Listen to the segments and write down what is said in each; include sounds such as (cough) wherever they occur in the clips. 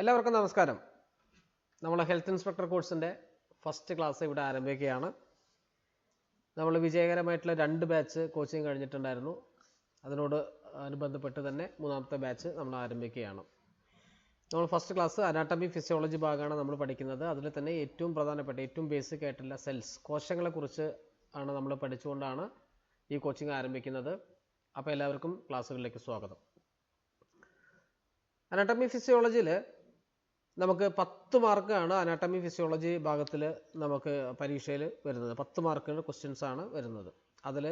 എല്ലാവർക്കും നമസ്കാരം. നമ്മൾ ഹെൽത്ത് ഇൻസ്പെക്ടർ കോഴ്സിന്റെ ഫസ്റ്റ് ക്ലാസ് ഇവിടെ ആരംഭിക്കുകയാണ്. നമ്മൾ വിജയകരമായിട്ടുള്ള രണ്ട് ബാച്ച് കോച്ചിങ് കഴിഞ്ഞിട്ടുണ്ടായിരുന്നു. അതിനോട് അനുബന്ധപ്പെട്ട് തന്നെ മൂന്നാമത്തെ ബാച്ച് നമ്മൾ ആരംഭിക്കുകയാണ്. നമ്മൾ ഫസ്റ്റ് ക്ലാസ് അനാട്ടമി ഫിസിയോളജി ഭാഗമാണ് നമ്മൾ പഠിക്കുന്നത്. അതിൽ തന്നെ ഏറ്റവും പ്രധാനപ്പെട്ട ഏറ്റവും ബേസിക് ആയിട്ടുള്ള സെൽസ് കോശങ്ങളെക്കുറിച്ച് ആണ് നമ്മൾ പഠിച്ചുകൊണ്ടാണ് ഈ കോച്ചിങ് ആരംഭിക്കുന്നത്. അപ്പോൾ എല്ലാവർക്കും ക്ലാസ്സുകളിലേക്ക് സ്വാഗതം. അനാട്ടമി ഫിസിയോളജിയിൽ നമുക്ക് പത്ത് മാർക്കാണ് അനാട്ടമി ഫിസിയോളജി ഭാഗത്തിൽ നമുക്ക് പരീക്ഷയിൽ വരുന്നത്. പത്ത് മാർക്കിന് ക്വസ്റ്റ്യൻസ് ആണ് വരുന്നത്. അതിൽ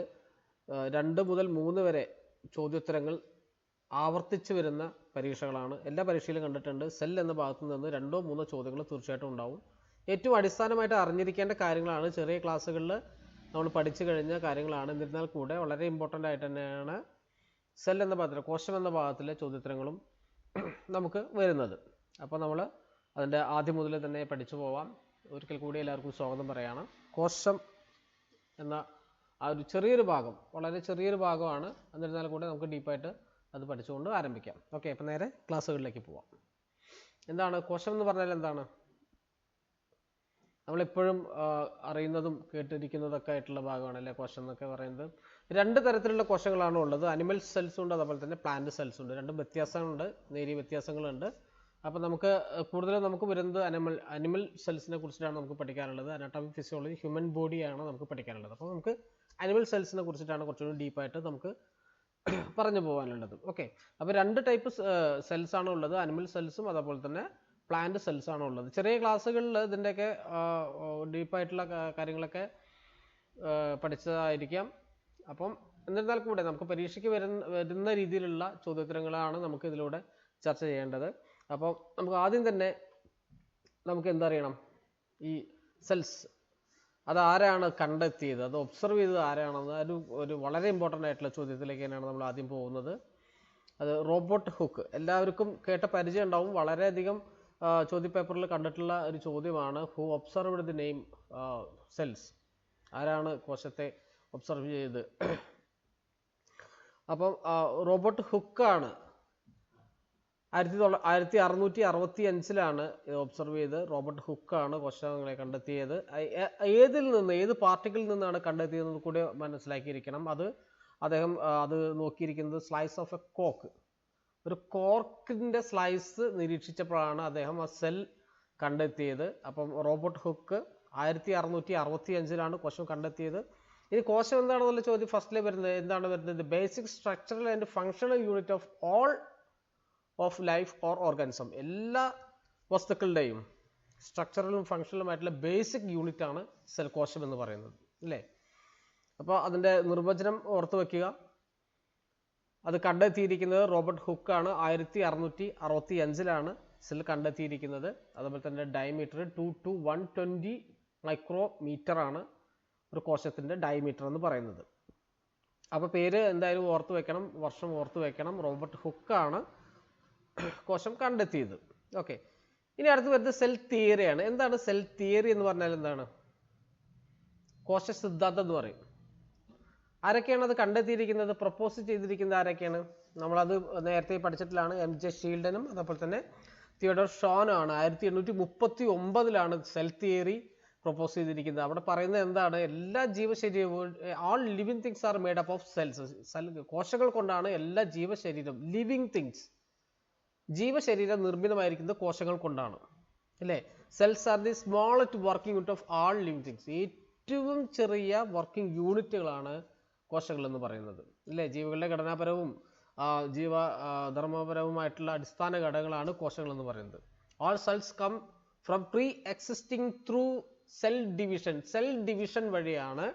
രണ്ട് മുതൽ മൂന്ന് വരെ ചോദ്യോത്തരങ്ങൾ ആവർത്തിച്ച് വരുന്ന പരീക്ഷകളാണ്. എല്ലാ പരീക്ഷയിലും കണ്ടിട്ടുണ്ട്. സെൽ എന്ന ഭാഗത്തു നിന്ന് രണ്ടോ മൂന്നോ ചോദ്യങ്ങൾ തീർച്ചയായിട്ടും ഉണ്ടാവും. ഏറ്റവും അടിസ്ഥാനമായിട്ട് അറിഞ്ഞിരിക്കേണ്ട കാര്യങ്ങളാണ് ചെറിയ ക്ലാസ്സുകളിൽ നമ്മൾ പഠിച്ചു കഴിഞ്ഞ കാര്യങ്ങളാണ്. എന്നിരുന്നാൽ കൂടെ വളരെ ഇമ്പോർട്ടന്റ് ആയിട്ട് തന്നെയാണ് സെൽ എന്ന ഭാഗത്തിൽ കോശം എന്ന ഭാഗത്തിലെ ചോദ്യോത്തരങ്ങളും നമുക്ക് വരുന്നത്. അപ്പോൾ നമ്മൾ അതിന്റെ ആദ്യം മുതൽ തന്നെ പഠിച്ചു പോവാം. ഒരിക്കൽ കൂടി എല്ലാവർക്കും സ്വാഗതം പറയാണ്. കോശം എന്ന ആ ഒരു ചെറിയൊരു ഭാഗം വളരെ ചെറിയൊരു ഭാഗമാണ്. എന്നിരുന്നാൽ കൂടെ നമുക്ക് ഡീപ്പായിട്ട് അത് പഠിച്ചുകൊണ്ട് ആരംഭിക്കാം. ഓക്കെ അപ്പം നേരെ ക്ലാസ്സുകളിലേക്ക് പോവാം. എന്താണ്? കോശം എന്ന് പറഞ്ഞാൽ എന്താണ്? നമ്മളെപ്പോഴും അറിയുന്നതും കേട്ടിരിക്കുന്നതൊക്കെ ആയിട്ടുള്ള ഭാഗമാണ് അല്ലേ കോശം എന്നൊക്കെ പറയുന്നത്. രണ്ട് തരത്തിലുള്ള കോശങ്ങളാണ് ഉള്ളത്. അനിമൽ സെൽസ് ഉണ്ട് അതുപോലെ തന്നെ പ്ലാന്റ് സെൽസ് ഉണ്ട്. രണ്ടും വ്യത്യാസങ്ങളുണ്ട് നേരിയ വ്യത്യാസങ്ങളുണ്ട്. അപ്പോൾ നമുക്ക് കൂടുതലും നമുക്ക് വരുന്നത് അനിമൽ അനിമൽ സെൽസിനെ കുറിച്ചിട്ടാണ് നമുക്ക് പഠിക്കാനുള്ളത്. അനാട്ടമി ഫിസിയോളജി ഹ്യൂമൻ ബോഡിയാണ് നമുക്ക് പഠിക്കാനുള്ളത്. അപ്പോൾ നമുക്ക് അനിമൽ സെൽസിനെ കുറിച്ചിട്ടാണ് കുറച്ചുകൂടി ഡീപ്പായിട്ട് നമുക്ക് (coughs) പറഞ്ഞു പോകാനുള്ളത്. ഓക്കെ അപ്പോൾ രണ്ട് ടൈപ്പ് സെൽസ് ആണ് ഉള്ളത്. അനിമൽ സെൽസും അതേപോലെ തന്നെ പ്ലാന്റ് സെൽസ് ആണ് ഉള്ളത്. ചെറിയ ക്ലാസ്സുകളിൽ ഇതിന്റെയൊക്കെ ഡീപ്പായിട്ടുള്ള കാര്യങ്ങളൊക്കെ പഠിച്ചതായിരിക്കാം. അപ്പം എന്നിരുന്നാൽ കൂടെ നമുക്ക് പരീക്ഷയ്ക്ക് വരുന്ന വരുന്ന രീതിയിലുള്ള ചോദ്യോത്തരങ്ങളാണ് നമുക്ക് ഇതിലൂടെ ചർച്ച ചെയ്യേണ്ടത്. അപ്പോൾ നമുക്ക് ആദ്യം തന്നെ നമുക്ക് എന്തറിയണം ഈ സെൽസ് അത് ആരാണ് കണ്ടെത്തിയത്? അത് ഒബ്സർവ് ചെയ്തത് ആരാണെന്ന് ഒരു ഒരു വളരെ ഇമ്പോർട്ടന്റ് ആയിട്ടുള്ള ചോദ്യത്തിലേക്ക് തന്നെയാണ് നമ്മൾ ആദ്യം പോകുന്നത്. അത് റോബോട്ട് ഹുക്ക് എല്ലാവർക്കും കേട്ട പരിചയം ഉണ്ടാവും. വളരെയധികം ചോദ്യപേപ്പറിൽ കണ്ടിട്ടുള്ള ഒരു ചോദ്യമാണ് who observed the name cells ആരാണ് കോശത്തെ ഒബ്സർവ് ചെയ്തത്? അപ്പം റോബോട്ട് ഹുക്കാണ് ആയിരത്തി തൊള്ള ആയിരത്തി അറുന്നൂറ്റി അറുപത്തി അഞ്ചിലാണ് ഇത് ഒബ്സർവ് ചെയ്ത് റോബർട്ട് ഹുക്കാണ് കോശങ്ങളെ കണ്ടെത്തിയത്. ഏതിൽ നിന്ന് ഏത് പാർട്ടിക്കിളിൽ നിന്നാണ് കണ്ടെത്തിയതെന്ന് കൂടി മനസ്സിലാക്കിയിരിക്കണം. അത് അദ്ദേഹം അത് നോക്കിയിരിക്കുന്നത് സ്ലൈസ് ഓഫ് എ കോക്ക് ഒരു കോർക്കിന്റെ സ്ലൈസ് നിരീക്ഷിച്ചപ്പോഴാണ് അദ്ദേഹം ആ സെൽ കണ്ടെത്തിയത്. അപ്പം റോബർട്ട് ഹുക്ക് ആയിരത്തി അറുന്നൂറ്റി അറുപത്തി അഞ്ചിലാണ് കോശം കണ്ടെത്തിയത്. ഇനി കോശം എന്താണെന്നുള്ള ചോദ്യം ഫസ്റ്റിലെ വരുന്നത് എന്താണ് വരുന്നത്? Basic structural and functional unit of all of life or organism എല്ലാ വസ്തുക്കളുടെയും സ്ട്രക്ചറലും ഫങ്ഷണലുമായിട്ടുള്ള ബേസിക് യൂണിറ്റ് ആണ് സെൽ കോശം എന്ന് പറയുന്നത്. അല്ലേ? അപ്പോൾ അതിന്റെ നിർവചനം ഓർത്തു വെക്കുക. അത് കണ്ടെത്തിയിരിക്കുന്നത് റോബർട്ട് ഹുക്കാണ് ആയിരത്തി അറുന്നൂറ്റി അറുപത്തി അഞ്ചിലാണ് സെൽ കണ്ടെത്തിയിരിക്കുന്നത്. അതുപോലെ തന്നെ diameter two to one twenty micrometer ആണ് ഒരു കോശത്തിന്റെ ഡയമീറ്റർ എന്ന് പറയുന്നത്. അപ്പോൾ പേര് എന്തായാലും ഓർത്ത് വെക്കണം വർഷം ഓർത്ത് വെക്കണം. റോബർട്ട് ഹുക്കാണ് കോശം കണ്ടെത്തിയത്. ഓക്കെ ഇനി അടുത്ത് വരുന്നത് സെൽ തിയറിയാണ് എന്താണ് സെൽ തിയറി എന്ന് പറഞ്ഞാൽ എന്താണ്? കോശ സിദ്ധാന്തം എന്ന് പറയും. ആരൊക്കെയാണ് അത് കണ്ടെത്തിയിരിക്കുന്നത്? പ്രപ്പോസ് ചെയ്തിരിക്കുന്നത് ആരൊക്കെയാണ്? നമ്മളത് നേരത്തെ പഠിച്ചിട്ടുള്ളതാണ് എം ജെ ഷീൽഡനും അതേപോലെ തന്നെ തിയോഡർ ഷോനും ആണ്. ആയിരത്തി എണ്ണൂറ്റി മുപ്പത്തി ഒമ്പതിലാണ് സെൽ തിയറി പ്രപ്പോസ് ചെയ്തിരിക്കുന്നത്. അവിടെ പറയുന്നത് എന്താണ്? എല്ലാ ജീവശരീരവും all living things are made up of cells cell കോശങ്ങൾ കൊണ്ടാണ് എല്ലാ ജീവശരീരം ലിവിങ് തിങ്സ് ജീവശരീരം നിർമ്മിതമായിരിക്കുന്നത് കോശങ്ങൾ കൊണ്ടാണ്. അല്ലേ? Cells are the smallest working unit of all living things ഏറ്റവും ചെറിയ വർക്കിംഗ് യൂണിറ്റുകളാണ് കോശങ്ങൾ എന്ന് പറയുന്നത്. അല്ലേ? ജീവികളുടെ ഘടനാപരവും ജീവ ധർമ്മപരവുമായിട്ടുള്ള അടിസ്ഥാന ഘടകങ്ങളാണ് കോശങ്ങൾ എന്ന് പറയുന്നത്. All cells come from preexisting through cell division cell division വഴിയാണ്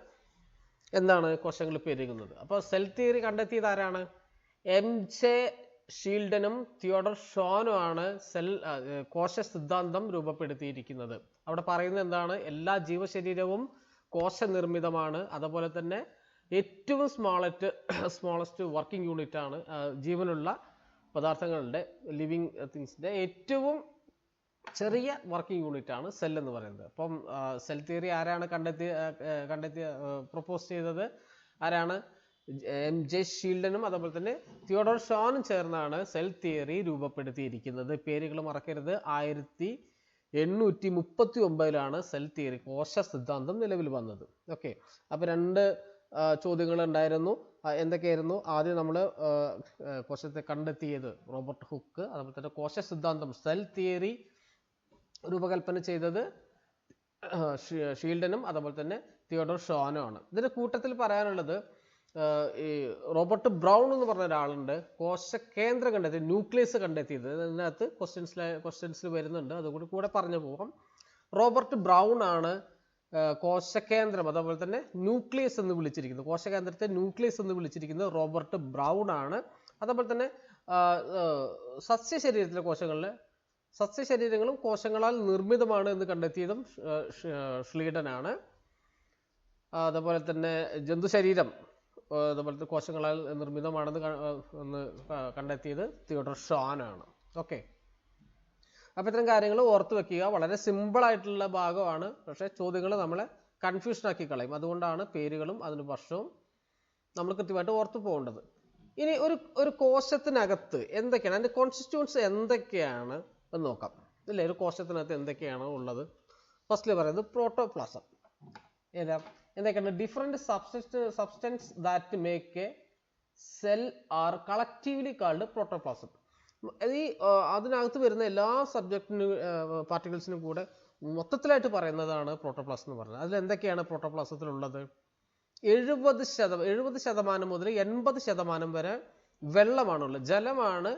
എന്താണ് കോശങ്ങൾ പെരുകുന്നത് അപ്പോൾ സെൽ തിയറി കണ്ടെത്തിയത് ആരാണ്? എം ജെ ഷീൽഡനും തിയോഡർ ഷോനും ആണ് സെൽ കോശ സിദ്ധാന്തം രൂപപ്പെടുത്തിയിരിക്കുന്നത്. അവിടെ പറയുന്നത് എന്താണ്? എല്ലാ ജീവശരീരവും കോശ നിർമ്മിതമാണ്. അതുപോലെ തന്നെ ഏറ്റവും സ്മോളറ്റ് സ്മോളസ്റ്റ് വർക്കിംഗ് യൂണിറ്റ് ആണ് ജീവനുള്ള പദാർത്ഥങ്ങളുടെ ലിവിങ് തിങ്സിന്റെ ഏറ്റവും ചെറിയ വർക്കിംഗ് യൂണിറ്റ് ആണ് സെൽ എന്ന് പറയുന്നത്. അപ്പം സെൽ തിയറി ആരാണ് കണ്ടെത്തി ആ, ആ, കണ്ടെത്തിയ പ്രപ്പോസ് ചെയ്തത്? ആരാണ്? എം ജെ ഷീൽഡനും അതുപോലെ തന്നെ തിയോഡോർ ഷോനും ചേർന്നാണ് സെൽ തിയറി രൂപപ്പെടുത്തിയിരിക്കുന്നത്. പേരുകൾ മറക്കരുത്. ആയിരത്തി എണ്ണൂറ്റി മുപ്പത്തി ഒമ്പതിലാണ് സെൽ തിയറി കോശ സിദ്ധാന്തം നിലവിൽ വന്നത്. ഓക്കെ. അപ്പോൾ രണ്ട് ചോദ്യങ്ങൾ ഉണ്ടായിരുന്നു. എന്തൊക്കെയായിരുന്നു? ആദ്യം നമ്മൾ കോശത്തെ കണ്ടെത്തിയത് റോബർട്ട് ഹുക്ക് അതുപോലെ തന്നെ കോശ സിദ്ധാന്തം സെൽ തിയറി രൂപകൽപ്പന ചെയ്തത് ഷീൽഡനും അതുപോലെ തന്നെ തിയോഡോർ ഷോനും ആണ്. ഇതിന്റെ കൂട്ടത്തിൽ പറയാനുള്ളത് ഈ റോബർട്ട് ബ്രൗൺ എന്ന് പറഞ്ഞ ഒരാളുണ്ട്. കോശ കേന്ദ്രം കണ്ടെത്തി ന്യൂക്ലിയസ് കണ്ടെത്തിയത്. ഇതിനകത്ത് ക്വസ്റ്റ്യൻസിൽ ക്വസ്റ്റ്യൻസിൽ വരുന്നുണ്ട്. അതുകൂടി കൂടെ പറഞ്ഞു പോകാം. റോബർട്ട് ബ്രൗൺ ആണ് കോശ കോശകേന്ദ്രം അതേപോലെ തന്നെ ന്യൂക്ലിയസ് എന്ന് വിളിച്ചിരിക്കുന്നത്. കോശകേന്ദ്രത്തെ ന്യൂക്ലിയസ് എന്ന് വിളിച്ചിരിക്കുന്നത് റോബർട്ട് ബ്രൗൺ ആണ്. അതേപോലെ തന്നെ സസ്യ ശരീരത്തിലെ കോശങ്ങളിൽ സസ്യ ശരീരങ്ങളും കോശങ്ങളാൽ നിർമ്മിതമാണ് എന്ന് കണ്ടെത്തിയതും ഷ്ലീഡനാണ് അതേപോലെ തന്നെ ജന്തുശരീരം. ആ, അതുപോലെ തന്നെ കോശങ്ങളാൽ നിർമ്മിതമാണെന്ന് ഒന്ന് കണ്ടെത്തിയത് തിയോഡർ ഷോൻ ആണ് ഓക്കെ. അപ്പോൾ ഇത്തരം കാര്യങ്ങൾ ഓർത്ത് വെക്കുക. വളരെ സിമ്പിൾ ആയിട്ടുള്ള ഭാഗമാണ്. പക്ഷേ ചോദ്യങ്ങൾ നമ്മളെ കൺഫ്യൂഷൻ ആക്കി കളയും. അതുകൊണ്ടാണ് പേരുകളും അതിന് വർഷവും നമ്മൾ കൃത്യമായിട്ട് ഓർത്ത് പോകേണ്ടത്. ഇനി ഒരു ഒരു കോശത്തിനകത്ത് എന്തൊക്കെയാണ് അതിന്റെ കോൺസ്റ്റിറ്റ്യൂൻസ് എന്തൊക്കെയാണ് എന്ന് നോക്കാം. ഇല്ലേ? ഒരു കോശത്തിനകത്ത് എന്തൊക്കെയാണ് ഉള്ളത്? ഫസ്റ്റിൽ പറയുന്നത് പ്രോട്ടോപ്ലാസം ഏതാ? എന്തൊക്കെയാണ് different substance substance that make a cell are collectively called protoplasm ഈ അതിനകത്ത് വരുന്ന എല്ലാ സബ്ജക്റ്റിന് പാർട്ടിക്കിൾസിനും കൂടെ മൊത്തത്തിലായിട്ട് പറയുന്നതാണ് പ്രോട്ടോപ്ലാസം എന്ന് പറയുന്നത് അതിൽ എന്തൊക്കെയാണ് പ്രോട്ടോപ്ലാസത്തിലുള്ളത് എഴുപത് ശതമാനം എഴുപത് ശതമാനം മുതൽ എൺപത് ശതമാനം വരെ വെള്ളമാണുള്ളത്. ജലമാണ്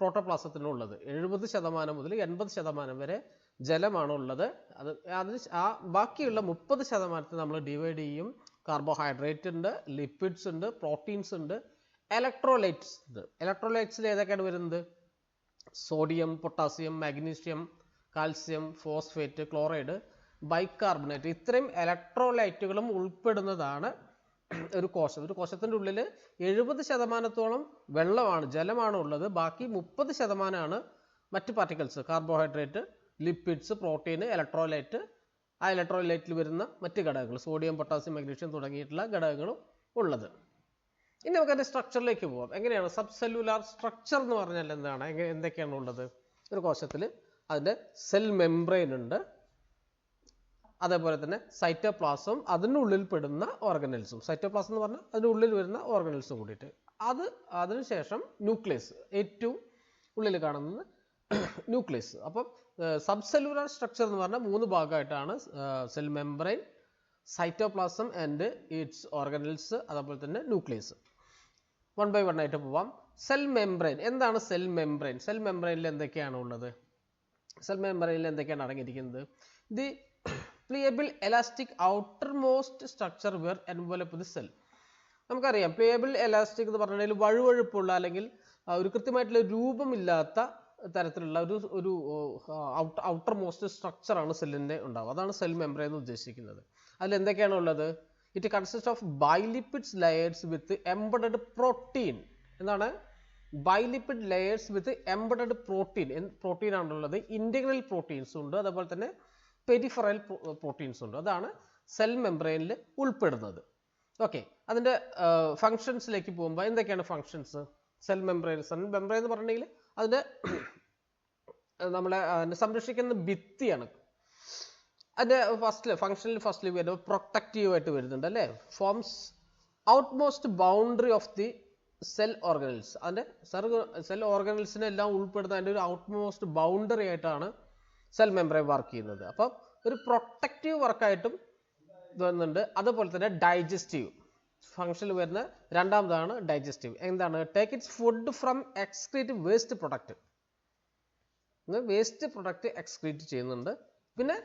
പ്രോട്ടോപ്ലാസത്തിനുള്ളത് എഴുപത് ശതമാനം മുതൽ എൺപത് ശതമാനം വരെ ജലമാണ് ഉള്ളത് അത് അതിന് ആ ബാക്കിയുള്ള മുപ്പത് ശതമാനത്തെ നമ്മൾ ഡിവൈഡ് ചെയ്യും. കാർബോഹൈഡ്രേറ്റ് ഉണ്ട് ലിപ്പിഡ്സ് ഉണ്ട് പ്രോട്ടീൻസ് ഉണ്ട് ഇലക്ട്രോലൈറ്റ്സ് ഉണ്ട് ഇലക്ട്രോലൈറ്റ്സിൽ ഏതൊക്കെയാണ് വരുന്നത്? Sodium potassium magnesium calcium phosphate chloride bicarbonate ഇത്രയും ഇലക്ട്രോലൈറ്റുകളും ഉൾപ്പെടുന്നതാണ് ഒരു കോശം. ഒരു കോശത്തിന്റെ ഉള്ളിൽ എഴുപത് ശതമാനത്തോളം വെള്ളമാണ് ജലമാണ് ഉള്ളത് ബാക്കി മുപ്പത് ശതമാനമാണ് മറ്റ് particles carbohydrate lipids protein electrolyte ആ ഇലക്ട്രോലൈറ്റിൽ വരുന്ന മറ്റ് ഘടകങ്ങൾ സോഡിയം പൊട്ടാസ്യം മഗ്നീഷ്യം തുടങ്ങിയിട്ടുള്ള ഘടകങ്ങളും ഉള്ളത്. ഇനി നമുക്ക് അതിന്റെ സ്ട്രക്ചറിലേക്ക് പോകാം എങ്ങനെയാണ്? സബ് സെല്ലുലാർ സ്ട്രക്ചർ എന്ന് പറഞ്ഞാൽ എന്താണ്? എങ്ങനെ എന്തൊക്കെയാണ് ഉള്ളത്? ഒരു കോശത്തിൽ അതിന്റെ സെൽ മെംബ്രെയിൻ ഉണ്ട്. അതേപോലെ തന്നെ സൈറ്റോപ്ലാസം അതിനുള്ളിൽ പെടുന്ന ഓർഗനൽസും സൈറ്റോപ്ലാസം എന്ന് പറഞ്ഞാൽ അതിനുള്ളിൽ വരുന്ന ഓർഗനൽസും കൂടിയിട്ട്. അത് അതിനുശേഷം ന്യൂക്ലിയസ് ഏറ്റവും ഉള്ളിൽ കാണുന്നത് ന്യൂക്ലിയസ് അപ്പം സബ് സെല്ലുലാർ സ്ട്രക്ചർ എന്ന് പറഞ്ഞാൽ മൂന്ന് ഭാഗമായിട്ടാണ് cell membrane cytoplasm and its organelles അതേപോലെ തന്നെ ന്യൂക്ലിയസ്. വൺ ബൈ വൺ ആയിട്ട് പോവാം. സെൽ മെംബ്രെയിൻ എന്താണ് സെൽ മെംബ്രെയിൻ സെൽ മെംബ്രെയിനിൽ എന്തൊക്കെയാണ് ഉള്ളത്? സെൽ മെംബ്രെയിനിൽ എന്തൊക്കെയാണ് അടങ്ങിയിരിക്കുന്നത്? The pliable elastic outermost structure where envelope the cell നമുക്കറിയാം പ്ലിയബിൾ എലാസ്റ്റിക് എന്ന് പറഞ്ഞാൽ വഴുവഴുപ്പുള്ള അല്ലെങ്കിൽ ഒരു കൃത്യമായിട്ടുള്ള രൂപമില്ലാത്ത തരത്തിലുള്ള ഒരു ഒരു ഔട്ടർ മോസ്റ്റ് സ്ട്രക്ചറാണ് സെല്ലിന്റെ ഉണ്ടാവുക. അതാണ് സെൽ മെംബ്രെയിൻ എന്ന് ഉദ്ദേശിക്കുന്നത്. അതിൽ എന്തൊക്കെയാണ് ഉള്ളത്? It consist of bilipids layers with embedded protein എന്താണ്? Bilipid layers with embedded protein protein ആണുള്ളത് ഇന്റഗ്രൽ പ്രോട്ടീൻസ് ഉണ്ട്. അതേപോലെ തന്നെ പെരിഫറൽ പ്രോട്ടീൻസ് ഉണ്ട്. അതാണ് സെൽ മെംബ്രെയിനിൽ ഉൾപ്പെടുന്നത്. ഓക്കെ അതിന്റെ ഫങ്ഷൻസിലേക്ക് പോകുമ്പോൾ എന്തൊക്കെയാണ് ഫങ്ഷൻസ് സെൽ സെൽ മെംബ്രെയിൻ എന്ന് പറഞ്ഞിട്ടുണ്ടെങ്കിൽ അതിന്റെ നമ്മളെ അതിനെ സംരക്ഷിക്കുന്ന ഭിത്തിയാണ്. അതിന്റെ ഫസ്റ്റിൽ ഫങ്ഷനിൽ ഫസ്റ്റിൽ വരുമ്പോൾ പ്രൊട്ടക്റ്റീവ് ആയിട്ട് വരുന്നുണ്ട് അല്ലേ? Forms outermost boundary of the cell organelles അതിന്റെ സെൽ ഓർഗനൽസിനെ എല്ലാം ഉൾപ്പെടുന്ന അതിന്റെ ഒരു ഔട്ട്മോസ്റ്റ് ബൗണ്ടറി ആയിട്ടാണ് സെൽ മെമ്പറൈൻ വർക്ക് ചെയ്യുന്നത്. അപ്പം ഒരു പ്രൊട്ടക്റ്റീവ് വർക്കായിട്ടും വരുന്നുണ്ട്. അതുപോലെ തന്നെ ഡൈജസ്റ്റീവ് ഫങ്ഷനിൽ വരുന്ന രണ്ടാമതാണ് ഡൈജസ്റ്റീവ് എന്താണ്? Take its food from excrete waste product waste product excrete ചെയ്യുന്നുണ്ട്. പിന്നെ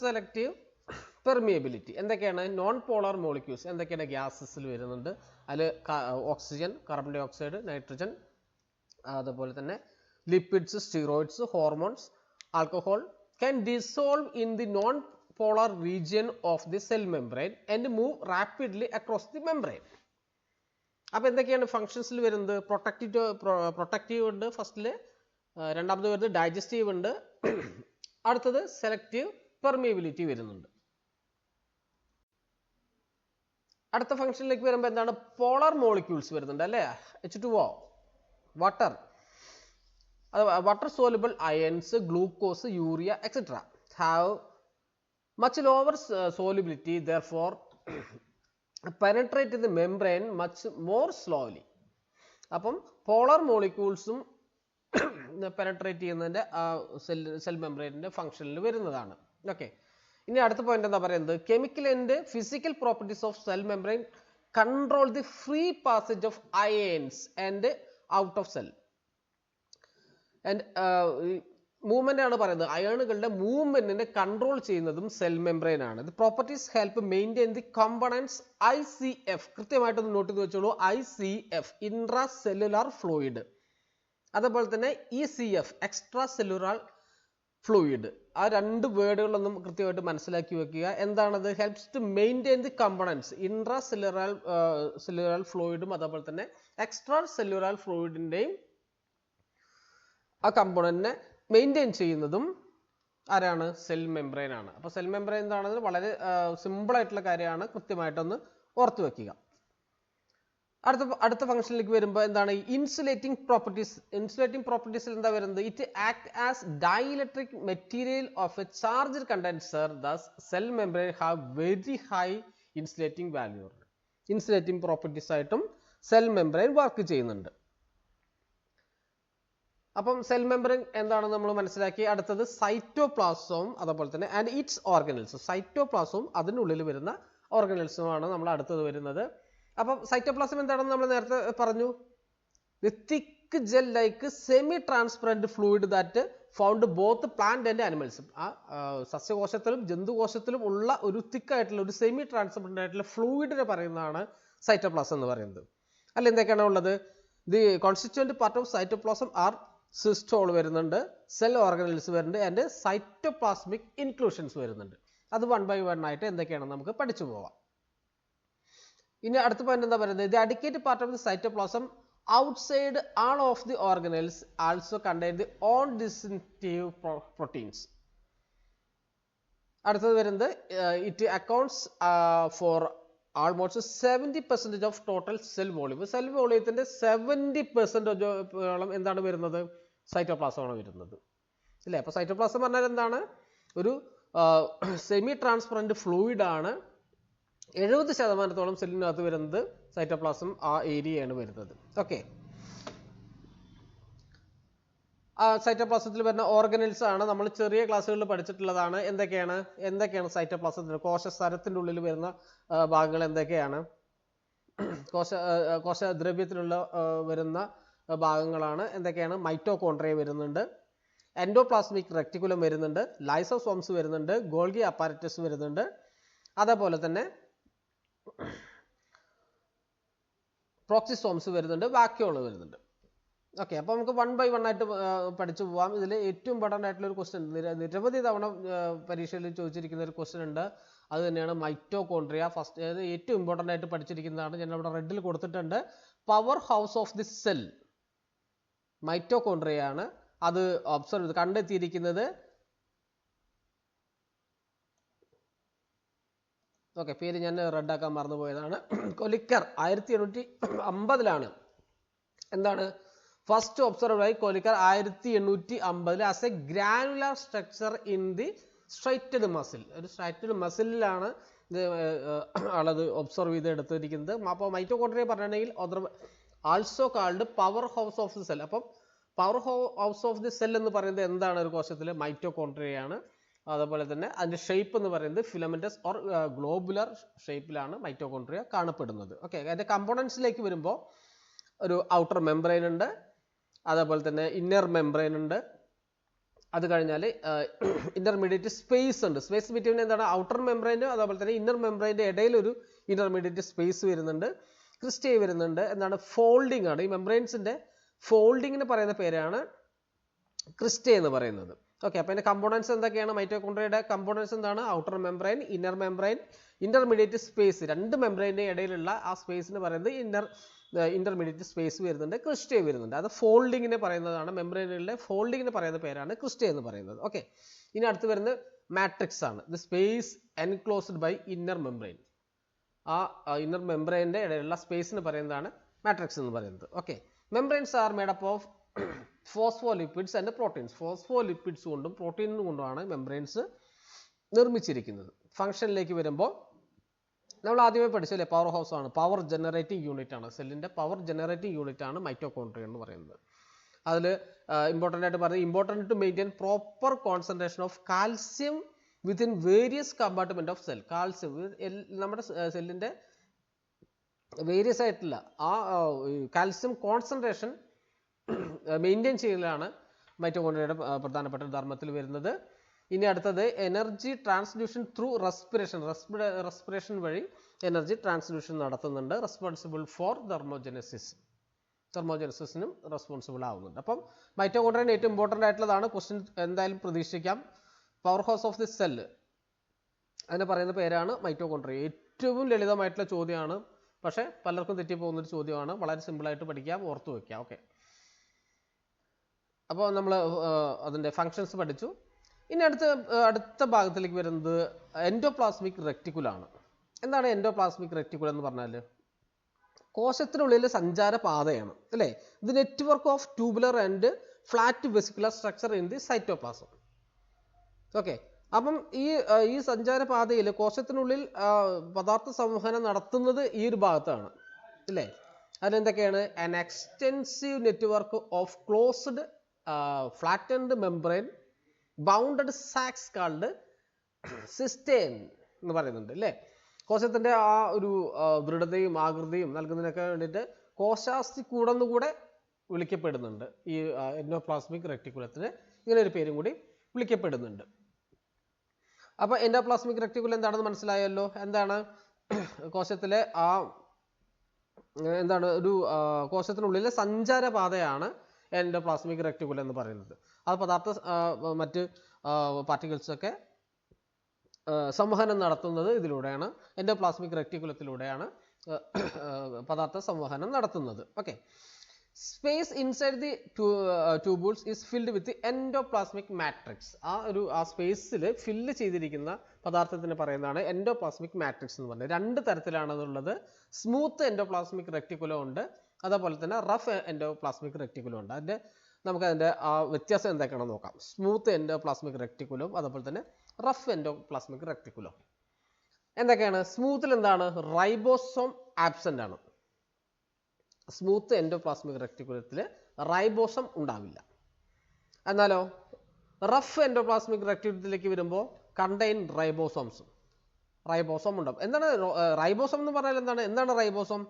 സെലക്റ്റീവ് പെർമിയബിലിറ്റി എന്തൊക്കെയാണ്? നോൺ പോളാർ മോളിക്യൂൾസ് എന്തൊക്കെയാണ്? ഗ്യാസസിൽ വരുന്നുണ്ട്. അതിൽ oxygen carbon dioxide nitrogen അതുപോലെ തന്നെ lipids steroids hormones alcohol can dissolve in the non polar region of the cell membrane and move rapidly across the membrane. അപ്പോൾ എന്തൊക്കെയാണ് ഫങ്ഷൻസിൽ വരുന്നത്? പ്രൊട്ടക്റ്റീവ് പ്രൊട്ടക്റ്റീവ് ഉണ്ട് ഫസ്റ്റിൽ രണ്ടാമത് വരുന്നത് ഡൈജസ്റ്റീവ് ഉണ്ട്. അടുത്തത് സെലക്റ്റീവ് പെർമിയബിലിറ്റി വരുന്നുണ്ട്. അടുത്ത ഫംഗ്ഷനിലേക്ക് വരുമ്പോൾ എന്താണ്? പോളാർ മോളിക്യൂൾസ് വരുന്നുണ്ട് അല്ലേ? എച്ച് ടു ഓ വാട്ടർ അത് water soluble ions glucose urea etcetera have much lower solubility therefore penetrate the membrane much more slowly അപ്പം പോളാർ മോളിക്യൂൾസും പെനട്രേറ്റ് ചെയ്യുന്നതിന്റെ ആ സെൽ സെൽ മെംബ്രെയിനിന്റെ ഫംഗ്ഷനിൽ വരുന്നതാണ്. ഓക്കെ ഇനി അടുത്ത പോയിന്റ് എന്താ പറയുന്നത്? Chemical and physical properties of cell membrane control the free passage of ions and out of cell and movement ആണ് പറയുന്നത്. അയണുകളുടെ മൂവ്മെന്റിനെ കൺട്രോൾ ചെയ്യുന്നതും സെൽ മെംബ്രെയിൻ ആണ്. The properties help maintain the components I C F കൃത്യമായിട്ടൊന്ന് note ചെയ്ത് വെച്ചോളൂ. I C F intracellular fluid അതേപോലെ തന്നെ E C F extracellular fluid ആ രണ്ട് വേർഡുകളൊന്നും കൃത്യമായിട്ട് മനസ്സിലാക്കി വെക്കുക. എന്താണത്? Helps to maintain the components intracellular cellular ഫ്ലൂയിഡും അതേപോലെ തന്നെ എക്സ്ട്രാ സെല്ലുലാർ ഫ്ലൂയിഡിന്റെയും ആ കമ്പോണന്റിനെ മെയിന്റെയിൻ ചെയ്യുന്നതും ആരാണ്? സെൽ മെംബ്രെയിൻ ആണ്. അപ്പോൾ സെൽ മെംബ്രെയിൻ എന്താണെന്ന് വളരെ സിമ്പിൾ ആയിട്ടുള്ള കാര്യമാണ്. കൃത്യമായിട്ടൊന്ന് ഓർത്തു വെക്കുക. അടുത്ത അടുത്ത ഫംഗ്ഷനിലേക്ക് വരുമ്പോൾ എന്താണ്? ഇൻസുലേറ്റിംഗ് പ്രോപ്പർട്ടീസ് ഇൻസുലേറ്റിംഗ് പ്രോപ്പർട്ടീസിൽ എന്താ വരുന്നത്? It act as dielectric material of a charge condenser thus cell membrane have very high insulating value insulating properties ആയിട്ടും സെൽ മെംബ്രെയിൻ വർക്ക് ചെയ്യുന്നുണ്ട്. അപ്പം സെൽ മെമ്പറിൻ എന്താണെന്ന് നമ്മൾ മനസ്സിലാക്കി. അടുത്തത് സൈറ്റോപ്ലാസവും അതേപോലെ തന്നെ ആൻഡ് ഇറ്റ്സ് ഓർഗനൽസ് സൈറ്റോപ്ലാസവും അതിനുള്ളിൽ വരുന്ന ഓർഗനൽസുമാണ് നമ്മൾ അടുത്തത് വരുന്നത്. അപ്പം സൈറ്റോപ്ലാസം എന്താണെന്ന് നമ്മൾ നേരത്തെ പറഞ്ഞു? Thick gel like semi transparent fluid that found both plant and animals ആ സസ്യകോശത്തിലും ജന്തുകോശത്തിലും ഉള്ള ഒരു തിക്കായിട്ടുള്ള ഒരു സെമി ട്രാൻസ്പെറന്റ് ആയിട്ടുള്ള ഫ്ലൂയിഡിനെ പറയുന്നതാണ് സൈറ്റോപ്ലാസം എന്ന് പറയുന്നത്. അല്ല എന്തൊക്കെയാണ് ഉള്ളത്? The constituent part of cytoplasm are cytosol വരുന്നുണ്ട് സെൽ ഓർഗനൽസ് വരുന്നുണ്ട് ആൻഡ് സൈറ്റോപ്ലാസ്മിക് ഇൻക്ലൂഷൻസ് വരുന്നുണ്ട്. അത് വൺ ബൈ വൺ ആയിട്ട് എന്തൊക്കെയാണ് നമുക്ക് പഠിച്ചു പോവാം. ഇനി അടുത്ത പോയിന്റ് എന്താ പറയുന്നത്? The adequate part of the cytoplasm outside all of the organelles also the the on pro proteins അടുത്തത് വരുന്നത് it accounts for almost seventy percentage of total cell volume cell വോളിയത്തിന്റെ seventy പെർസെന്റേജോളം എന്താണ് വരുന്നത്? സൈറ്റോപ്ലാസമാണ് വരുന്നത്. ഇല്ലേ? അപ്പോൾ സൈറ്റോപ്ലാസം പറഞ്ഞാൽ എന്താണ്? ഒരു സെമി ട്രാൻസ്പെറന്റ് ഫ്ലൂയിഡ് ആണ്. എഴുപത് ശതമാനത്തോളം സെല്ലിനകത്ത് വരുന്നത് സൈറ്റോപ്ലാസം ആ ഏരിയയാണ് വരുന്നത്. ഓക്കെ സൈറ്റോപ്ലാസത്തിൽ വരുന്ന ഓർഗനൽസ് ആണ് നമ്മൾ ചെറിയ ക്ലാസ്സുകളിൽ പഠിച്ചിട്ടുള്ളതാണ്. എന്തൊക്കെയാണ്? എന്തൊക്കെയാണ് സൈറ്റോപ്ലാസത്തിൽ കോശസ്തരത്തിന്റെ ഉള്ളിൽ വരുന്ന ഭാഗങ്ങൾ എന്തൊക്കെയാണ്? കോശ കോശദ്രവ്യത്തിലുള്ള വരുന്ന ഭാഗങ്ങളാണ്. എന്തൊക്കെയാണ്? മൈറ്റോകോൺട്രിയ വരുന്നുണ്ട്. എൻഡോപ്ലാസ്മിക് റെക്ടിക്കുലം വരുന്നുണ്ട്. ലൈസോസോംസ് വരുന്നുണ്ട്. ഗോൾഗി അപ്പാരറ്റസ് വരുന്നുണ്ട്. അതേപോലെ തന്നെ പ്രോക്സിസോംസ് വരുന്നുണ്ട്. വാക്യോൾ വരുന്നുണ്ട്. ഓക്കെ അപ്പോൾ നമുക്ക് വൺ ബൈ വൺ ആയിട്ട് പഠിച്ചു പോവാം. ഇതിൽ ഏറ്റവും ഇമ്പോർട്ടന്റ് ആയിട്ടുള്ള ഒരു ക്വസ്റ്റ്യൻ നിരവധി തവണ പരീക്ഷയിൽ ചോദിച്ചിരിക്കുന്ന ഒരു ക്വസ്റ്റ്യൻ ഉണ്ട്. അത് തന്നെയാണ് മൈറ്റോകോൺട്രിയ ഫസ്റ്റ് ഏറ്റവും ഇമ്പോർട്ടന്റ് ആയിട്ട് പഠിച്ചിരിക്കുന്നതാണ്. ഞാൻ അവിടെ റെഡിൽ കൊടുത്തിട്ടുണ്ട്. Powerhouse of the cell mitochondria ആണ് അത് ഒബ്സർവ് ചെയ്ത് കണ്ടെത്തിയിരിക്കുന്നത്. ഓക്കെ പേര് ഞാൻ റെഡാക്കാൻ മറന്നുപോയതാണ്. കൊലിക്കർ ആയിരത്തി എണ്ണൂറ്റി അമ്പതിലാണ് എന്താണ്? ഫസ്റ്റ് ഒബ്സർവ് ആയി കൊലിക്കർ ആയിരത്തി എണ്ണൂറ്റി അമ്പതിൽ as a granular structure in the striated muscle ഒരു സ്ട്രൈറ്റഡ് മസിലിലാണ് ഇത് ആളത് ഒബ്സർവ് ചെയ്ത് എടുത്തിരിക്കുന്നത്. അപ്പോൾ മൈറ്റോകോൺട്രിയ പറഞ്ഞിട്ടുണ്ടെങ്കിൽ also called powerhouse of the cell അപ്പം power house of the cell എന്ന് പറയുന്നത് എന്താണ് ഒരു കോശത്തിൽ മൈറ്റോകോൺട്രിയയാണ് അതുപോലെ തന്നെ അതിന്റെ ഷേപ്പ് എന്ന് പറയുന്നത് ഫിലമെന്റസ് ഓർ ഗ്ലോബുലർ ഷേപ്പിലാണ് മൈറ്റോകോൺട്രിയ കാണപ്പെടുന്നത്. ഓക്കെ അതിന്റെ കമ്പോണൻസിലേക്ക് വരുമ്പോൾ ഒരു ഔട്ടർ മെംബ്രെയിൻ ഉണ്ട്. അതേപോലെ തന്നെ ഇന്നർ മെംബ്രെയിൻ ഉണ്ട്. അത് കഴിഞ്ഞാൽ ഇന്റർമീഡിയറ്റ് സ്പേസ് ഉണ്ട്. സ്പേസ് ബിറ്റ്വീൻ എന്താണ്? ഔട്ടർ മെംബ്രെയിനും അതേപോലെ തന്നെ ഇന്നർ മെംബ്രെയിന്റെ ഇടയിൽ ഒരു ഇന്റർമീഡിയറ്റ് സ്പേസ് വരുന്നുണ്ട്. ക്രിസ്റ്റേ വരുന്നുണ്ട്. എന്താണ് ഫോൾഡിംഗ് ആണ്. ഈ മെംബ്രെയിൻസിന്റെ ഫോൾഡിങ്ങിന് പറയുന്ന പേരാണ് ക്രിസ്റ്റേ എന്ന് പറയുന്നത്. ഓക്കെ അപ്പോൾ അതിന്റെ കമ്പോണൻസ് എന്തൊക്കെയാണ്? മൈറ്റോകോൺഡ്രിയയുടെ കമ്പോണൻസ് എന്താണ്? Outer membrane inner membrane intermediate space രണ്ട് മെംബ്രെയിന്റെ ഇടയിലുള്ള ആ സ്പേസിന് പറയുന്നത് ഇന്നർ ഇന്റർമീഡിയറ്റ് സ്പേസ് വരുന്നുണ്ട് ക്രിസ്റ്റേ വരുന്നുണ്ട്. അത് ഫോൾഡിങ്ങിനെ പറയുന്നതാണ്. മെംബ്രെയിനുകളുടെ ഫോൾഡിങ്ങിന് പറയുന്ന പേരാണ് ക്രിസ്റ്റേ എന്ന് പറയുന്നത്. ഓക്കെ ഇനി അടുത്ത് വരുന്നത് മാട്രിക്സ് ആണ്. The space enclosed by inner membrane ആ ഇന്നർ മെംബ്രെയിന്റെ ഇടയിലുള്ള സ്പേസിന് പറയുന്നതാണ് മാട്രിക്സ് എന്ന് പറയുന്നത്. Okay membranes are made up of phospholipids and proteins phospholipids കൊണ്ടും പ്രോട്ടീൻ കൊണ്ടുമാണ് മെംബ്രെയിൻസ് നിർമ്മിച്ചിരിക്കുന്നത്. ഫംഗ്ഷനിലേക്ക് വരുമ്പോൾ നമ്മൾ ആദ്യമേ പഠിച്ചല്ലേ പവർ ഹൗസ് ആണ്. പവർ ജനറേറ്റിംഗ് യൂണിറ്റ് ആണ്. സെല്ലിന്റെ പവർ ജനറേറ്റിംഗ് യൂണിറ്റ് ആണ് മൈറ്റോകോൺട്രിയ എന്ന് പറയുന്നത്. അതിൽ ഇമ്പോർട്ടന്റ് ആയിട്ട് പറയുന്നത് important to maintain proper concentration of calcium within various compartment of cell calcium നമ്മുടെ സെല്ലിന്റെ വേരിയസ് ആയിട്ടുള്ള ആ കാൽസ്യം കോൺസെൻട്രേഷൻ മെയിന്റെയിൻ ചെയ്യലാണ് മൈറ്റോകോൺട്രിയയുടെ പ്രധാനപ്പെട്ട ധർമ്മത്തിൽ വരുന്നത്. ഇനി അടുത്തത് energy transduction through respiration respiration വഴി എനർജി ട്രാൻസ്ഡ്യൂഷൻ നടത്തുന്നുണ്ട്. റെസ്പോൺസിബിൾ ഫോർ തെർമോജനസിസ് തെർമോജനസിസിനും റെസ്പോൺസിബിൾ ആവുന്നുണ്ട്. അപ്പം മൈറ്റോകോൺട്രിയൻ ഏറ്റവും ഇമ്പോർട്ടന്റ് ആയിട്ടുള്ളതാണ്. ക്വസ്റ്റ്യൻ എന്തായാലും പ്രതീക്ഷിക്കാം. Power house of the cell അതിനെ പറയുന്ന പേരാണ് മൈറ്റോകോൺട്രിയ ഏറ്റവും ലളിതമായിട്ടുള്ള ചോദ്യമാണ്. പക്ഷേ പലർക്കും തെറ്റിപ്പോകുന്ന ഒരു ചോദ്യമാണ്. വളരെ സിമ്പിളായിട്ട് പഠിക്കാം ഓർത്തു വയ്ക്കാം ഓക്കെ അപ്പോൾ നമ്മൾ അതിന്റെ ഫങ്ഷൻസ് പഠിച്ചു. ഇനി അടുത്ത അടുത്ത ഭാഗത്തിലേക്ക് വരുന്നത് എൻഡോപ്ലാസ്മിക് റെക്ടിക്കുലാണ് എന്താണ് എൻഡോപ്ലാസ്മിക് റെക്ടിക്കുലം എന്ന് പറഞ്ഞാൽ കോശത്തിനുള്ളിൽ സഞ്ചാര പാതയാണ് അല്ലേ? ഇത് network of tubular and flat vesicular structure in the cytoplasm okay. അപ്പം ഈ ഈ സഞ്ചാര പാതയിൽ കോശത്തിനുള്ളിൽ പദാർത്ഥ സംവഹനം നടത്തുന്നത് ഈ ഒരു ഭാഗത്താണ്. അല്ലേ അതിലെന്തൊക്കെയാണ്? An extensive network of closed flattened membrane bounded sacs called cisternae എന്ന് പറയുന്നുണ്ട് അല്ലേ കോശത്തിന്റെ ആ ഒരു ദൃഢതയും ആകൃതിയും നൽകുന്നതിനൊക്കെ വേണ്ടിയിട്ട് കോശാസ്തി കൂടെന്നുകൂടെ വിളിക്കപ്പെടുന്നുണ്ട്. ഈ എൻഡോപ്ലാസ്മിക് റെക്ടിക്കുലത്തിന് ഇങ്ങനെ ഒരു പേരും കൂടി വിളിക്കപ്പെടുന്നുണ്ട്. അപ്പോൾ എൻഡോപ്ലാസ്മിക് റെക്ടിക്കുലം എന്താണെന്ന് മനസ്സിലായല്ലോ? എന്താണ്? (clears throat) കോശത്തിലെ ആ എന്താണ്? ഒരു കോശത്തിനുള്ളിലെ സഞ്ചാരപാതയാണ് എൻഡോപ്ലാസ്മിക് റെക്ടിക്കുലം എന്ന് പറയുന്നത്. അത് പദാർത്ഥ മറ്റ് പാർട്ടിക്കിൾസൊക്കെ സംവഹനം നടത്തുന്നത് ഇതിലൂടെയാണ്. എൻഡോപ്ലാസ്മിക് റെക്ടിക്കുലത്തിലൂടെയാണ് പദാർത്ഥ സംവഹനം നടത്തുന്നത്. Okay space inside the tubules is filled with endoplasmic matrix ആ ഒരു ആ സ്പേസിൽ ഫില്ല് ചെയ്തിരിക്കുന്ന പദാർത്ഥത്തിന് പറയുന്നതാണ് എൻഡോപ്ലാസ്മിക് മാട്രിക്സ് എന്ന് പറയുന്നത് രണ്ട് തരത്തിലാണെന്നുള്ളത് സ്മൂത്ത് എൻഡോപ്ലാസ്മിക് റെക്ടിക്കുലം ഉണ്ട്. അതേപോലെ തന്നെ റഫ് എൻഡോപ്ലാസ്മിക് റെക്ടിക്കുലം ഉണ്ട്. അതിന്റെ നമുക്ക് അതിന്റെ ആ വ്യത്യാസം എന്തൊക്കെയാണെന്ന് നോക്കാം. സ്മൂത്ത് എൻഡോപ്ലാസ്മിക് റെക്ടിക്കുലം അതേപോലെ തന്നെ റഫ് എൻഡോപ്ലാസ്മിക് റെക്ടിക്കുലം എന്തൊക്കെയാണ്? സ്മൂത്തിൽ എന്താണ്? റൈബോസോം ആബ്സെന്റ് ആണ്. സ്മൂത്ത് എൻഡോപ്ലാസ്മിക് റെക്ടിക്കുലത്തിൽ റൈബോസം ഉണ്ടാവില്ല. എന്നാലോ? റഫ് എൻഡോപ്ലാസ്മിക് റെക്ടിക്കുലത്തിലേക്ക് വരുമ്പോൾ കണ്ടെയ്ൻ റൈബോസോംസ് റൈബോസോം ഉണ്ടാവും. എന്താണ് റൈബോസം എന്ന് പറഞ്ഞാൽ എന്താണ്? എന്താണ് റൈബോസം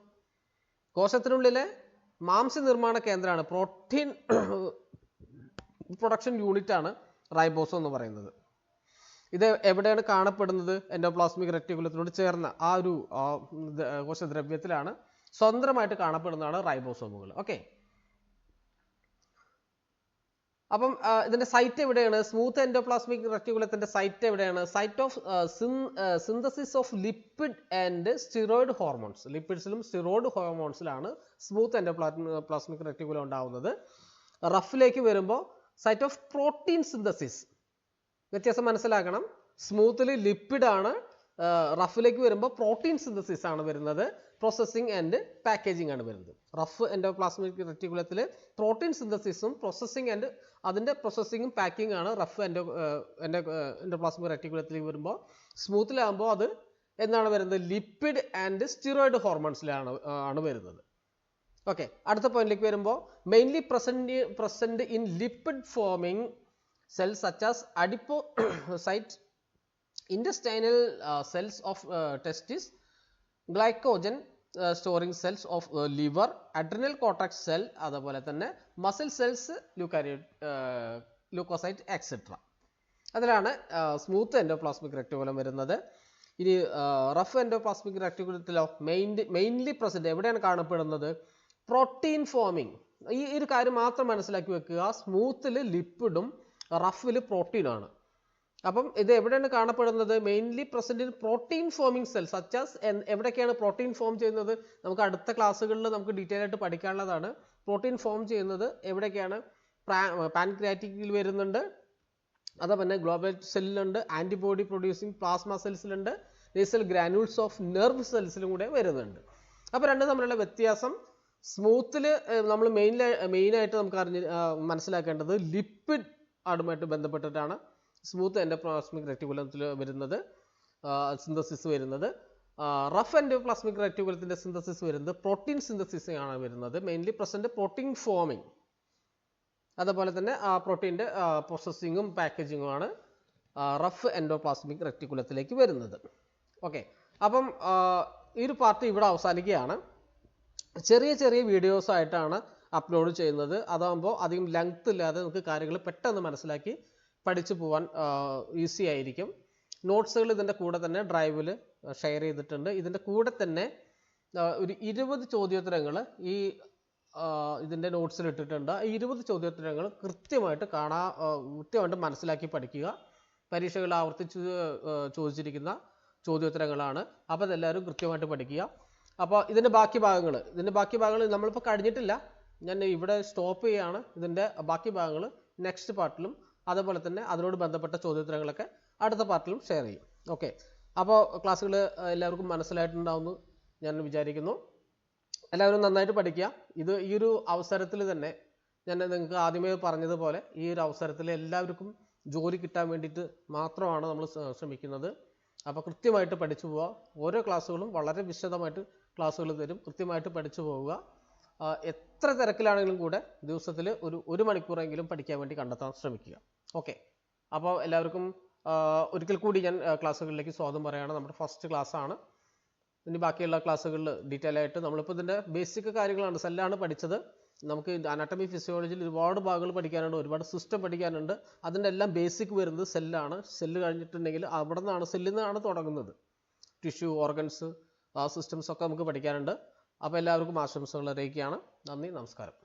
കോശത്തിനുള്ളിലെ മാംസ നിർമ്മാണ കേന്ദ്രമാണ്. പ്രോട്ടീൻ പ്രൊഡക്ഷൻ യൂണിറ്റ് ആണ് റൈബോസം എന്ന് പറയുന്നത്. ഇത് എവിടെയാണ് കാണപ്പെടുന്നത്? എൻഡോപ്ലാസ്മിക് റെക്ടിക്കുലത്തിനോട് ചേർന്ന ആ ഒരു കോശദ്രവ്യത്തിലാണ് സ്വതന്ത്രമായിട്ട് കാണപ്പെടുന്നതാണ് റൈബോസോമുകൾ. ഓക്കെ അപ്പം ഇതിന്റെ സൈറ്റ് എവിടെയാണ്? സ്മൂത്ത് എൻഡോപ്ലാസ്മിക് റെക്ടിക്കുലത്തിന്റെ സൈറ്റ് എവിടെയാണ്? Site of synthesis of lipid and steroid hormones ലിപ്പിഡ്സിലും steroid ഹോർമോൺസിലാണ് സ്മൂത്ത് എൻഡോപ്ലാസ്മിക് റെക്ടിക്കുലം ഉണ്ടാവുന്നത്. റഫിലേക്ക് വരുമ്പോൾ സൈറ്റ് ഓഫ് പ്രോട്ടീൻ സിന്തസിസ് വ്യത്യാസം മനസ്സിലാക്കണം. സ്മൂത്തിൽ ലിപ്പിഡ് ആണ് റഫിലേക്ക് വരുമ്പോൾ പ്രോട്ടീൻ സിന്തസിസ് ആണ് വരുന്നത്. പ്രോസസ്സിംഗ് ആൻഡ് പാക്കേജിംഗ് ആണ് വരുന്നത്. റഫ് എൻഡോപ്ലാസ്മിക് റെറ്റിക്കുലത്തിൽ പ്രോട്ടീൻ സിന്തസിസും പ്രോസസ്സിംഗ് ആൻഡ് അതിന്റെ പ്രോസസ്സിങ്ങും പാക്കിംഗ് ആണ് റഫ് എൻഡോ എന്റെ എൻഡോപ്ലാസ്മിക് റെറ്റിക്കുലത്തിലേക്ക് വരുമ്പോൾ സ്മൂത്തിലാകുമ്പോൾ അത് എന്താണ് വരുന്നത്? ലിപ്പിഡ് ആൻഡ് സ്റ്റിറോയിഡ് ഹോർമോൺസിലാണ് ആണ് വരുന്നത്. ഓക്കെ അടുത്ത പോയിന്റിലേക്ക് വരുമ്പോൾ mainly present present in lipid forming cells such as adipocyte, intestinal testis, glycogen uh, storing cells of uh, liver, adrenal cortex cell, അതുപോലെ തന്നെ muscle cells eukaryote leucocyte etcetera അതിലാണ് smooth endoplasmic reticulum വരുന്നത്. ഇനി rough endoplasmic റെക്ടിക്കുലത്തിലോ main mainly present എവിടെയാണ് കാണപ്പെടുന്നത്? Protein foaming ഈ ഒരു കാര്യം മാത്രം മനസ്സിലാക്കി വെക്കുക. സ്മൂത്തിൽ ലിപ്പിഡും റഫിൽ പ്രോട്ടീനാണ് അപ്പം ഇത് എവിടെയാണ് കാണപ്പെടുന്നത്? Mainly present in protein forming cells such as എവിടെയൊക്കെയാണ് പ്രോട്ടീൻ ഫോം ചെയ്യുന്നത്? നമുക്ക് അടുത്ത ക്ലാസ്സുകളിൽ നമുക്ക് ഡീറ്റെയിൽ ആയിട്ട് പഠിക്കാനുള്ളതാണ്. പ്രോട്ടീൻ ഫോം ചെയ്യുന്നത് എവിടെയൊക്കെയാണ്? പാൻക്രിയാറ്റിക്കിൽ വരുന്നുണ്ട്. അതേപോലെ തന്നെ ഗ്ലോബൽ സെല്ലിലുണ്ട്. ആന്റിബോഡി പ്രൊഡ്യൂസിങ് പ്ലാസ്മ സെൽസിലുണ്ട് നേസൽ ഗ്രാനുൾസ് ഓഫ് നെർവ് സെൽസിലും കൂടെ വരുന്നുണ്ട്. അപ്പോൾ രണ്ടും തമ്മിലുള്ള വ്യത്യാസം സ്മൂത്തിൽ നമ്മൾ മെയിൻ മെയിനായിട്ട് നമുക്ക് അറിഞ്ഞ് മനസ്സിലാക്കേണ്ടത് ലിപ്പിഡ് ആടുമായിട്ട് ബന്ധപ്പെട്ടിട്ടാണ്. സ്മൂത്ത് എൻഡോപ്ലാസ്മിക് റെറ്റിക്കുലത്തിൽ വരുന്നത് സിന്തസിസ് വരുന്നത്. റഫ് എൻഡോപ്ലാസ്മിക് റെറ്റിക്കുലത്തിന്റെ സിന്തസിസ് വരുന്നത് പ്രോട്ടീൻ സിന്തസിസ് ആണ് വരുന്നത്. മെയിൻലി പ്രസന്റ് പ്രോട്ടീൻ ഫോമിങ് അതുപോലെ തന്നെ ആ പ്രോട്ടീന്റെ പ്രോസസ്സിങ്ങും പാക്കേജിങ്ങും ആണ് റഫ് എൻഡോപ്ലാസ്മിക് റെറ്റിക്കുലത്തിലേക്ക് വരുന്നത്. ഓക്കെ അപ്പം ഈ ഒരു പാർട്ട് ഇവിടെ അവസാനിക്കുകയാണ്. ചെറിയ ചെറിയ വീഡിയോസ് ആയിട്ടാണ് അപ്ലോഡ് ചെയ്യുന്നത്. അതാകുമ്പോൾ അധികം ലെങ്ത് ഇല്ലാതെ നമുക്ക് കാര്യങ്ങൾ പെട്ടെന്ന് മനസ്സിലാക്കി പഠിച്ചു പോകാൻ ഈസി ആയിരിക്കും. നോട്ട്സുകൾ ഇതിന്റെ കൂടെ തന്നെ ഡ്രൈവിൽ ഷെയർ ചെയ്തിട്ടുണ്ട്. ഇതിന്റെ കൂടെ തന്നെ ഒരു ഇരുപത് ചോദ്യോത്തരങ്ങൾ ഈ ഇതിന്റെ നോട്ട്സിൽ ഇട്ടിട്ടുണ്ട്. ഈ ഇരുപത് ചോദ്യോത്തരങ്ങൾ കൃത്യമായിട്ട് കാണാ കൃത്യമായിട്ട് മനസ്സിലാക്കി പഠിക്കുക. പരീക്ഷകൾ ആവർത്തിച്ച് ചോദിച്ചിരിക്കുന്ന ചോദ്യോത്തരങ്ങളാണ്. അപ്പോൾ അതെല്ലാവരും കൃത്യമായിട്ട് പഠിക്കുക. അപ്പോൾ ഇതിന്റെ ബാക്കി ഭാഗങ്ങൾ ഇതിന്റെ ബാക്കി ഭാഗങ്ങൾ നമ്മളിപ്പോൾ കഴിഞ്ഞിട്ടില്ല. ഞാൻ ഇവിടെ സ്റ്റോപ്പ് ചെയ്യുകയാണ് ഇതിന്റെ ബാക്കി ഭാഗങ്ങൾ നെക്സ്റ്റ് പാർട്ടിലും അതുപോലെ തന്നെ അതിനോട് ബന്ധപ്പെട്ട ചോദ്യോത്തരങ്ങളൊക്കെ അടുത്ത പാർട്ടിലും ഷെയർ ചെയ്യും. ഓക്കെ അപ്പോൾ ക്ലാസ്സുകൾ എല്ലാവർക്കും മനസ്സിലായിട്ടുണ്ടാവുമെന്ന് ഞാൻ വിചാരിക്കുന്നു. എല്ലാവരും നന്നായിട്ട് പഠിക്കുക. ഇത് ഈ ഒരു അവസരത്തിൽ തന്നെ ഞാൻ നിങ്ങൾക്ക് ആദ്യമേ പറഞ്ഞതുപോലെ ഈ ഒരു അവസരത്തിൽ എല്ലാവർക്കും ജോലി കിട്ടാൻ വേണ്ടിയിട്ട് മാത്രമാണ് നമ്മൾ ശ്രമിക്കുന്നത്. അപ്പോൾ കൃത്യമായിട്ട് പഠിച്ചു പോവുക. ഓരോ ക്ലാസ്സുകളും വളരെ വിശദമായിട്ട് ക്ലാസ്സുകൾ തരും. കൃത്യമായിട്ട് പഠിച്ചു പോവുക. എത്ര തിരക്കിലാണെങ്കിലും കൂടെ ദിവസത്തിൽ ഒരു ഒരു മണിക്കൂറെങ്കിലും പഠിക്കാൻ വേണ്ടി കണ്ടെത്താൻ ശ്രമിക്കുക. ഓക്കെ. അപ്പോൾ എല്ലാവർക്കും ഒരിക്കൽ കൂടി ഞാൻ ക്ലാസ്സുകളിലേക്ക് സ്വാഗതം പറയുകയാണ്. നമ്മുടെ ഫസ്റ്റ് ക്ലാസ് ആണ്. ഇനി ബാക്കിയുള്ള ക്ലാസ്സുകളിൽ ഡീറ്റെയിൽ ആയിട്ട് നമ്മളിപ്പോൾ ഇതിന്റെ ബേസിക് കാര്യങ്ങളാണ്. സെല്ലാണ് പഠിച്ചത്. നമുക്ക് അനാട്ടമി ഫിസിയോളജിയിൽ ഒരുപാട് ഭാഗങ്ങൾ പഠിക്കാനുണ്ട് ഒരുപാട് സിസ്റ്റം പഠിക്കാനുണ്ട്. അതിന്റെ എല്ലാം ബേസിക് വരുന്നത് സെല്ലാണ് സെല്ല് കഴിഞ്ഞിട്ടുണ്ടെങ്കിൽ അവിടെ നിന്നാണ് സെല്ലിൽ നിന്നാണ് തുടങ്ങുന്നത്. ടിഷ്യൂ ഓർഗൻസ് ആ സിസ്റ്റംസ് ഒക്കെ നമുക്ക് പഠിക്കാനുണ്ട്. അപ്പോൾ എല്ലാവർക്കും ആശംസകൾ അറിയിക്കുകയാണ്. നന്ദി നമസ്കാരം.